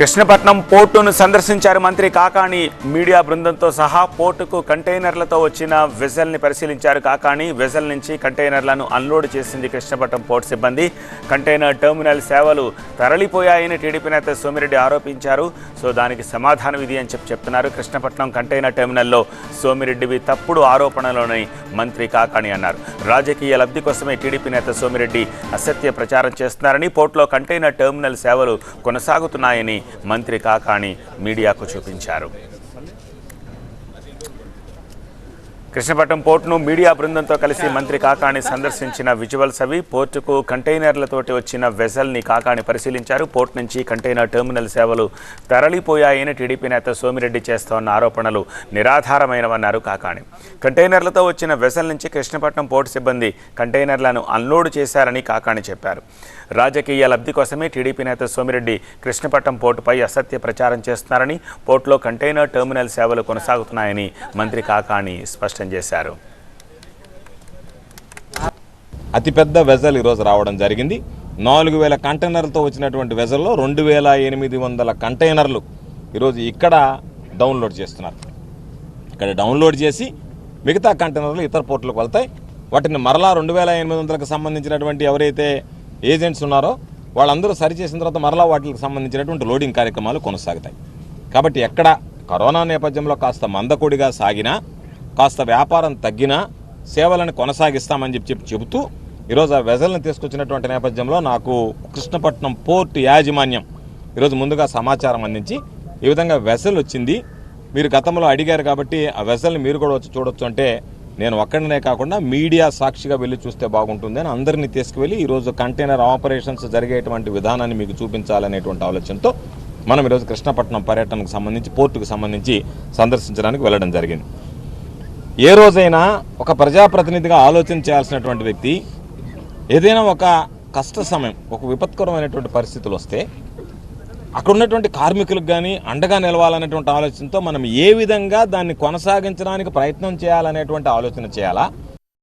కృష్ణపట్నం పోర్టును సందర్శించారు మంత్రి కాకాణి మీడియా బృందంతో సహా పోర్టుకు కంటైనర్లతో వచ్చిన వెజల్ని పరిశీలించారు కాకాణి. వెజల్ నుంచి కంటైనర్లను అన్లోడ్ చేసింది కృష్ణపట్నం పోర్ట్ సిబ్బంది. కంటైనర్ టెర్మినల్ సేవలు తరలిపోయాయని టీడీపీ నేత సోమిరెడ్డి ఆరోపించారు. సో దానికి సమాధానం ఇది అని చెప్పి చెప్తున్నారు కృష్ణపట్నం కంటైనర్ టెర్మినల్లో సోమిరెడ్డివి తప్పుడు ఆరోపణలోని మంత్రి కాకాణి అన్నారు. రాజకీయ లబ్ధి కోసమే టీడీపీ నేత సోమిరెడ్డి అసత్య ప్రచారం చేస్తున్నారని పోర్టులో కంటైనర్ టెర్మినల్ సేవలు కొనసాగుతున్నాయని మంత్రి కాకాణి మీడియాకు చూపించారు. కృష్ణపట్నం పోర్టును మీడియా బృందంతో కలిసి మంత్రి కాకాణి సందర్శించిన విజువల్స్ అవి. పోర్టుకు కంటైనర్లతోటి వచ్చిన వెజల్ని కాకాణి పరిశీలించారు. పోర్టు నుంచి కంటైనర్ టెర్మినల్ సేవలు తరలిపోయాయని టీడీపీ నేత సోమిరెడ్డి చేస్తోన్న ఆరోపణలు నిరాధారమైనవన్నారు కాకాణి కంటైనర్లతో వచ్చిన వెజల్ నుంచి కృష్ణపట్నం పోర్టు సిబ్బంది కంటైనర్లను అన్లోడ్ చేశారని కాకాణి చెప్పారు. రాజకీయ లబ్ధి కోసమే టీడీపీ నేత సోమిరెడ్డి కృష్ణపట్నం పోర్టుపై అసత్య ప్రచారం చేస్తున్నారని పోర్టులో కంటైనర్ టెర్మినల్ సేవలు కొనసాగుతున్నాయని మంత్రి కాకాణి స్పష్టం చేశారు. అతిపెద్ద వెజల్ ఈరోజు రావడం జరిగింది. నాలుగు వేల కంటైనర్లతో వచ్చినటువంటి వెజల్లో రెండు వేల ఎనిమిది వందల కంటైనర్లు ఈరోజు ఇక్కడ డౌన్లోడ్ చేస్తున్నారు. ఇక్కడ డౌన్లోడ్ చేసి మిగతా కంటైనర్లు ఇతర పోర్టులకు వెళ్తాయి. వాటిని మరలా రెండు వేల ఎనిమిది వందలకు సంబంధించినటువంటి ఎవరైతే ఏజెంట్స్ ఉన్నారో వాళ్ళందరూ సరిచేసిన తర్వాత మరలా వాటికి సంబంధించినటువంటి లోడింగ్ కార్యక్రమాలు కొనసాగుతాయి. కాబట్టి ఎక్కడ కరోనా నేపథ్యంలో కాస్త మందకొడిగా సాగినా కాస్త వ్యాపారం తగ్గినా సేవలను కొనసాగిస్తామని చెప్పి చెప్పి చెబుతూ ఈరోజు ఆ వెజల్ని తీసుకొచ్చినటువంటి నేపథ్యంలో నాకు కృష్ణపట్నం పోర్ట్ యాజమాన్యం ఈరోజు ముందుగా సమాచారం అందించి ఈ విధంగా వెసల్ వచ్చింది. మీరు గతంలో అడిగారు కాబట్టి ఆ వెసల్ని మీరు కూడా వచ్చి చూడొచ్చు అంటే నేను ఒక్కడనే కాకుండా మీడియా సాక్షిగా వెళ్ళి చూస్తే బాగుంటుంది అని అందరినీ తీసుకువెళ్ళి ఈరోజు కంటైనర్ ఆపరేషన్స్ జరిగేటువంటి విధానాన్ని మీకు చూపించాలనేటువంటి ఆలోచనతో మనం ఈరోజు కృష్ణపట్నం పర్యటనకు సంబంధించి పోర్టుకు సంబంధించి సందర్శించడానికి వెళ్ళడం జరిగింది. ఏ రోజైనా ఒక ప్రజాప్రతినిధిగా ఆలోచన చేయాల్సినటువంటి వ్యక్తి ఏదైనా ఒక కష్ట సమయం ఒక విపత్కరమైనటువంటి పరిస్థితులు వస్తే అక్కడ ఉన్నటువంటి కార్మికులకు కానీ అండగా నిలవాలనేటువంటి ఆలోచనతో మనం ఏ విధంగా దాన్ని కొనసాగించడానికి ప్రయత్నం చేయాలనేటువంటి ఆలోచన చేయాలా?